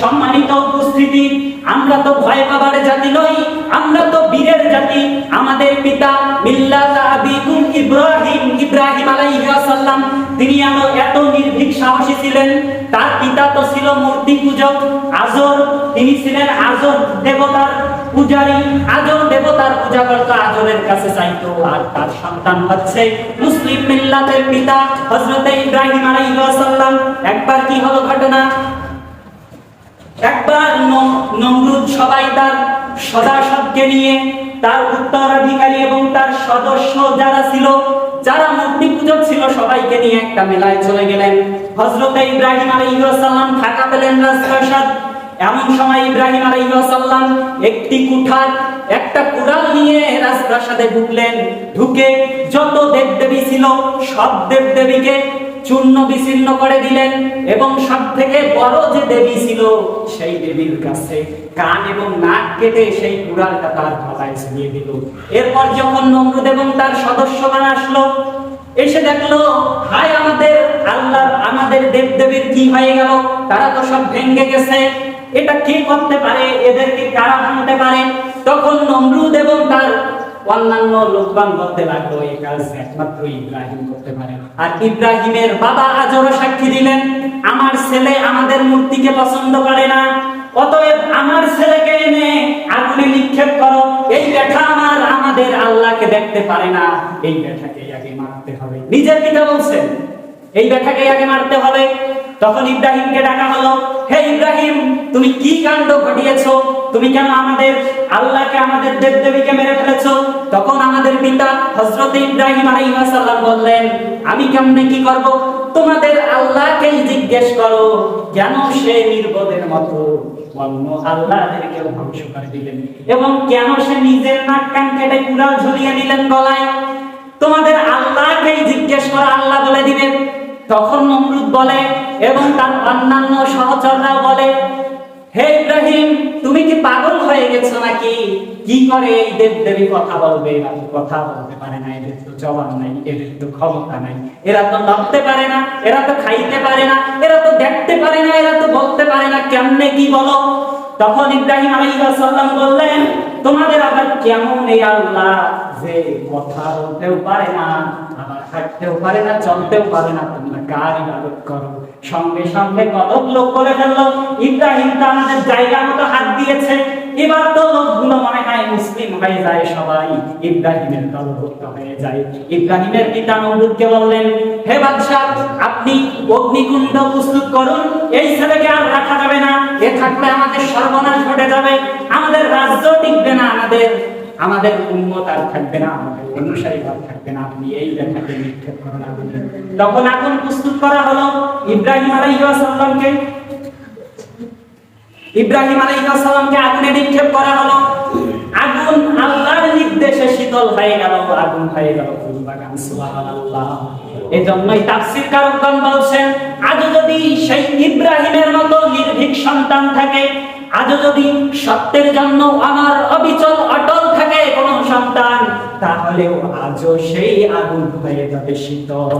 সম্মানিত উপস্থিতি, আমরা তো ভয় পাবার জাতি নই, আমরা তো বীরের জাতি। আমাদের পিতা মিল্লাত আবিকুম ইব্রাহিম ইব্রাহিম আলাইহিস সালাম তিনি এত নির্ভীক সাহসী ছিলেন, তার পিতা তো ছিল মূর্তি পূজক, আজর, তিনি ছিলেন আজর দেবতার পূজারী, আজর দেবতার পূজা করত, আজরের কাছে চাইতো, আর তার সন্তান হচ্ছে মুসলিম মিল্লাতের পিতা হযরত ইব্রাহিম আলাইহিস সালাম একবার কি হলো ঘটনা? নমরুদ সবাই তার সদাসদকে নিয়ে, তার উত্তরাধিকারী এবং তার সদস্য যারা ছিল, যারা মূর্তি পূজক ছিল, সবাইকে নিয়ে একটা মেলায় চলে গেলেন। হযরত ইব্রাহিম আলাইহিস সালাম থাকা পেলেন রাজপ্রাসাদ এমন সময় ইব্রাহিম আলাইহিস সালাম একটি কুঠার, একটা কুড়াল নিয়ে রাজপ্রাসাদে ঢুকলেন। ঢুকে যত দেবদেবী ছিল, সব দেবদেবীকে চূর্ণ বিচ্ছিন্ন করে দিলেন এবং সব থেকে বড় যে দেবী ছিল, সেই দেবীর কাছে কান এবং নাক কেটে সেই কুড়ালটা তার গলায় ঝুলিয়ে দিল। এরপর যখন নমরুদ এবং তার সদস্যগণ আসলো, এসে দেখল, হায় আমাদের আল্লাহ, আমাদের দেব দেবীর কি হয়ে গেল? তারা তো সব ভেঙে গেছে। এটা কে করতে পারে? এদেরকে কারা ভাঙতে পারে? তখন নমরুদ এবং তার অন্যান্য লোকবান বলতে লাগল, এই কাজ একমাত্র ইব্রাহিম করতে পারে। আর ইব্রাহিমের বাবা আজরও সাক্ষী দিলেন, আমার ছেলে আমাদের মূর্তিকে পছন্দ করে না, অতএব আমার ছেলেকে এনে আগুনে নিক্ষেপ করো। এই ব্যাঠা আমার, আমাদের আল্লাহকে দেখতে পারে না। এই ব্যাঠাকে আগে মারতে হবে। নিজের পিতা বলছেন, এই ব্যাটাকে আগে মারতে হবে। তখন ইব্রাহিমকে ডাকা হলো, হে ইব্রাহিম, তুমি কি কাণ্ড ঘটিয়েছো? তুমি কেন আমাদের, আল্লাহকে আমাদের দেবদেবীকে মেরে ফেলেছো? পিতা হযরত ইব্রাহিম আলাইহিস সালাম বললেন, আমি কেমনে কি করব? তোমাদের আল্লাহকেই জিজ্ঞেস করো, কেন সে নির্বোধের মতো? অন্য আল্লাহদেরকে ধ্বংস করে দিলেন। এবং কেন সে নিজের নাক কান কেটে কুড়াল ঝুলিয়ে নিলেন গলায়? তোমাদের আল্লাহকেই জিজ্ঞেস করা আল্লাহ বলে দিবেন। তখন নমরুদ বলে এবং তার অন্যান্য সহচররাও বলে হে ইব্রাহিম, তুমি কি পাগল হয়ে গেছো নাকি? কি করে এই দেব দেবী কথা বলবে? এরা তো কথা বলতে পারে না, এদের তো জবান নাই, এদের তো ক্ষমতা নাই। এরা তো নামতে পারে না, এরা তো খাইতে পারে না, এরা তো দেখতে পারে না, এরা তো বলতে পারে না, কেমনে কি বলো? তখন ইব্রাহিম আলাইহিস সালাম বললেন, তোমাদের আবার কেমন এই আল্লাহ? যে কথা বলতেও পারে না, আবার হাঁটতেও পারে না, চলতেও পারে না। তোমরা কার ইবাদত করো? সঙ্গে সঙ্গে কত লোক বলে ফেলল। ইব্রাহিম তো আমাদের জায়গা মতো হাত দিয়েছে। এবার তো লোকগুলো মনে হয় মুসলিম হয়ে যায় সবাই। ইব্রাহিমের দলভুক্ত হয়ে যায়। ইব্রাহিমের পিতা নমরুদকে বললেন, হে বাদশাহ, আপনি অগ্নিকুণ্ড প্রস্তুত করুন। এই ছেলেকে আর রাখা যাবে না। এ থাকলে আমাদের সর্বনাশ ঘটে যাবে। আমাদের রাজ্য টিকবে না আমাদের। আমাদের উন্মত আর থাকবে না, আমাদের অনুসারী ভাব থাকবে না। আপনি এই লেখাকে নিক্ষেপ করুন। তখন আগুন প্রস্তুত করা হলো ইব্রাহিম আলাইহিস ইব্রাহিম আলাইহিস আগুনে নিক্ষেপ করা হলো। আগুন আল্লাহর নির্দেশে শীতল হয়ে গেল, আগুন হয়ে গেল সুবহানাল্লাহ। এজন্যই কারকগণ বলছেন আজ যদি সেই ইব্রাহিমের মতো নির্ভীক সন্তান থাকে আজ যদি সত্যের জন্য আমার অবিচল অটল থাকে কোন সন্তান তাহলেও আজও সেই আগুন হয়ে যাবে শীতল।